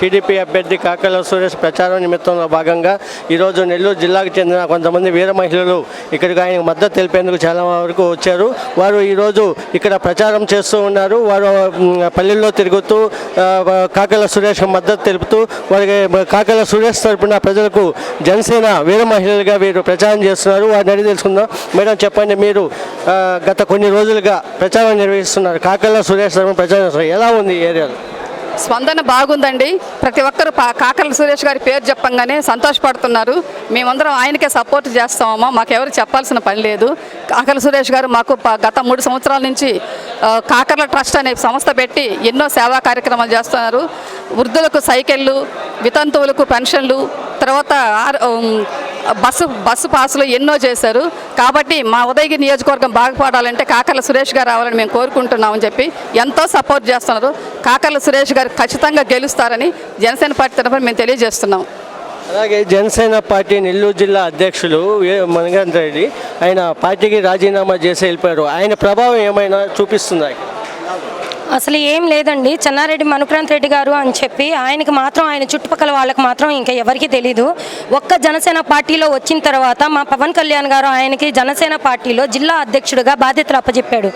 TDP అభ్యర్థి కాకల సురేష్ ప్రచారం నిమిత్తంలో భాగంగా ఈరోజు నెల్లూరు జిల్లాకు చెందిన కొంతమంది వీర మహిళలు ఇక్కడికి ఆయనకు మద్దతు తెలిపేందుకు చాలా వరకు వచ్చారు. వారు ఈరోజు ఇక్కడ ప్రచారం చేస్తూ ఉన్నారు. వారు పల్లెల్లో తిరుగుతూ కాకల సురేష్ మద్దతు తెలుపుతూ వారికి కాకల సురేష్ తరపున ప్రజలకు జనసేన వీర మహిళలుగా వీరు ప్రచారం చేస్తున్నారు. వారిని అడిగి తెలుసుకుందాం. మేడం చెప్పండి మీరు గత కొన్ని రోజులుగా ప్రచారం నిర్వహిస్తున్నారు. కాకల సురేష్ తరపున ప్రచారం ఎలా ఉంది ఏరియాలో? స్పందన బాగుందండి. ప్రతి ఒక్కరు కాకల సురేష్ గారి పేరు చెప్పంగానే సంతోషపడుతున్నారు. మేమందరం ఆయనకే సపోర్ట్ చేస్తామమ్మా. మాకెవరు చెప్పాల్సిన పని లేదు. కాకల సురేష్ గారు మాకు గత మూడు సంవత్సరాల నుంచి కాకర్ల ట్రస్ట్ అనే సంస్థ పెట్టి ఎన్నో సేవా కార్యక్రమాలు చేస్తున్నారు. వృద్ధులకు సైకిళ్ళు వితంతువులకు పెన్షన్లు తర్వాత ఆర్- బస్సు బస్సు పాసులు ఎన్నో చేశారు. కాబట్టి మా ఉదయగిరి నియోజకవర్గం బాగుపడాలంటే కాకర్ల సురేష్ గారు రావాలని మేము కోరుకుంటున్నామని చెప్పి ఎంతో సపోర్ట్ చేస్తున్నారు. కాకర్ల సురేష్ గారు ఖచ్చితంగా గెలుస్తారని జనసేన పార్టీ తరఫున మేము తెలియజేస్తున్నాం. అలాగే జనసేన పార్టీ నెల్లూరు జిల్లా అధ్యక్షులు ఏ- రెడ్డి ఆయన పార్టీకి రాజీనామా చేసి వెళ్ళిపోయారు. ఆయన ప్రభావం ఏమైనా చూపిస్తుందా? అసలు ఏం లేదండి. చెన్నారెడ్డి మనుక్రాంత్ రెడ్డి గారు అని చెప్పి ఆయనకి మాత్రం ఆయన చుట్టుపక్కల వాళ్ళకి మాత్రం ఇంకా ఎవరికి తెలీదు. ఒక్క జనసేన పార్టీలో వచ్చిన తర్వాత మా పవన్ కళ్యాణ్ గారు ఆయనకి జనసేన పార్టీలో జిల్లా అధ్యక్షుడిగా బాధ్యతలు అప్పచెప్పాడు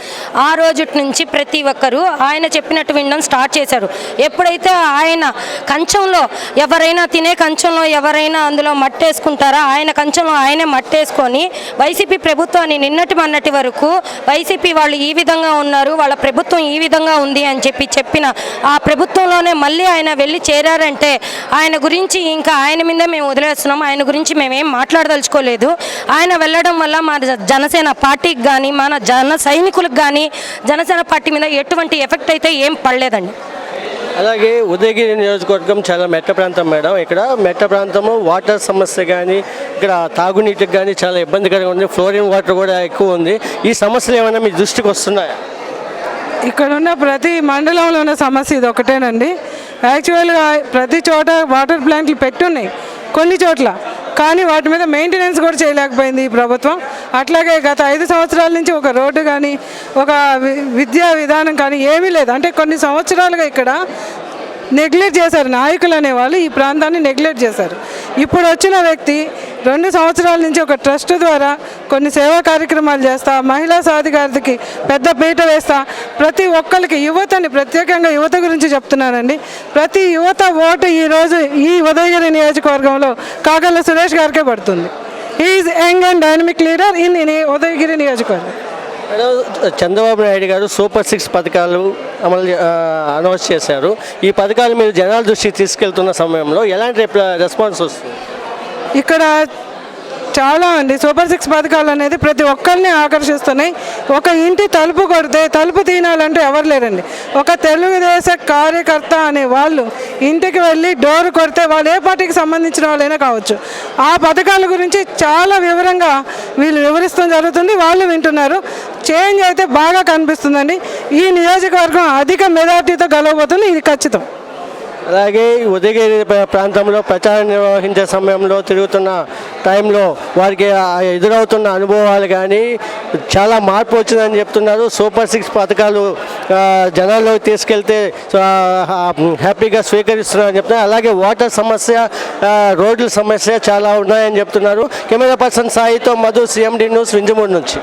ఆ రోజు నుంచి ప్రతి ఒక్కరూ ఆయన చెప్పినట్టు వినడం స్టార్ట్ చేశారు. ఎప్పుడైతే ఆయన కంచంలో ఎవరైనా తినే కంచంలో ఎవరైనా అందులో మట్టేసుకుంటారా ఆయన కంచంలో ఆయనే మట్టేసుకొని వైసీపీ ప్రభుత్వాన్ని నిన్నటి మొన్నటి వరకు వైసీపీ వాళ్ళు ఈ విధంగా ఉన్నారు వాళ్ళ ప్రభుత్వం ఈ విధంగా ఉంది అని చెప్పి చెప్పిన ఆ ప్రభుత్వంలోనే మళ్ళీ ఆయన వెళ్ళి చేరారంటే ఆయన గురించి ఇంకా ఆయన మీదే మేము వదిలేస్తున్నాం. ఆయన గురించి మేమేం మాట్లాడదలుచుకోలేదు. ఆయన వెళ్ళడం వల్ల మా జ- జనసేన పార్టీకి కానీ మన జన సైనికులకు కానీ జనసేన పార్టీ మీద ఎటువంటి ఎఫెక్ట్ అయితే ఏం పడలేదండి. అలాగే ఉదయగిరి నియోజకవర్గం చాలా మెట్ట ప్రాంతం మేడం. ఇక్కడ మెట్ట ప్రాంతము వాటర్ సమస్య కానీ ఇక్కడ తాగునీటికి కానీ చాలా ఇబ్బందికరంగా ఉంది. ఫ్లోరిన్ వాటర్ కూడా ఎక్కువ ఉంది. ఈ సమస్యలు ఏమైనా మీ దృష్టికి వస్తున్నాయా? ఇక్కడ ఉన్న ప్రతి మండలంలో ఉన్న సమస్య ఇది ఒకటేనండి. యాక్చువల్గా ప్రతి చోట వాటర్ ప్లాంట్లు పెట్టున్నాయి కొన్ని చోట్ల. కానీ వాటి మీద మెయింటెనెన్స్ కూడా చేయలేకపోయింది ఈ ప్రభుత్వం. అట్లాగే గత ఐదు సంవత్సరాల నుంచి ఒక రోడ్డు కానీ ఒక విద్యా విధానం కానీ ఏమీ లేదు. అంటే కొన్ని సంవత్సరాలుగా ఇక్కడ నెగ్లెక్ట్ చేశారు. నాయకులు అనేవాళ్ళు ఈ ప్రాంతాన్ని నెగ్లెక్ట్ చేశారు. ఇప్పుడు వచ్చిన వ్యక్తి రెండు సంవత్సరాల నుంచి ఒక ట్రస్ట్ ద్వారా కొన్ని సేవా కార్యక్రమాలు చేస్తా మహిళా సాధికారతకి పెద్ద పీట వేస్తా ప్రతి ఒక్కరికి యువతని ప్రత్యేకంగా యువత గురించి చెప్తున్నానండి ప్రతి యువత ఓటు ఈరోజు ఈ ఉదయగిరి నియోజకవర్గంలో కాకర్ల సురేష్ గారికే పడుతుంది. Is young and dynamic leader in Udayagiri నియోజకవర్గం. చంద్రబాబు నాయుడు గారు సూపర్ సిక్స్ పథకాలు అమలు అనౌన్స్ చేశారు. ఈ పథకాలు మీరు జనాల దృష్టికి తీసుకెళ్తున్న సమయంలో ఎలాంటి రెస్పాన్స్ వస్తుంది? ఇక్కడ చాలా అండి. సూపర్ సిక్స్ పథకాలు అనేది ప్రతి ఒక్కరిని ఆకర్షిస్తున్నాయి. ఒక ఇంటి తలుపు కొడితే తలుపు తీనాలంటే ఎవరు లేరండి. ఒక తెలుగుదేశ కార్యకర్త అనే వాళ్ళు ఇంటికి వెళ్ళి డోర్ కొడితే వాళ్ళు ఏ పార్టీకి సంబంధించిన వాళ్ళైనా కావచ్చు. ఆ పథకాల గురించి చాలా వివరంగా వీళ్ళు వివరిస్తూ జరుగుతుంది. వాళ్ళు వింటున్నారు. చేంజ్ అయితే బాగా కనిపిస్తుందండి. ఈ నియోజకవర్గం అధిక మెజార్టీతో గెలవబోతుంది ఇది ఖచ్చితం. అలాగే ఈ ఉదయగిరి ప్రాంతంలో ప్రచారం నిర్వహించే సమయంలో తిరుగుతున్న టైంలో వారికి ఎదురవుతున్న అనుభవాలు కానీ చాలా మార్పు వచ్చిందని చెప్తున్నారు. సూపర్ సిక్స్ పథకాలు జనాల్లో జనాల్లోకి తీసుకెళ్తే హ్యాపీగా స్వీకరిస్తున్నారని చెప్తున్నారు. అలాగే వాటర్ సమస్య రోడ్ల సమస్య చాలా ఉన్నాయని చెప్తున్నారు. కెమెరా పర్సన్ సాయితో మధు సిఎండి న్యూస్ వింజమూరు నుంచి.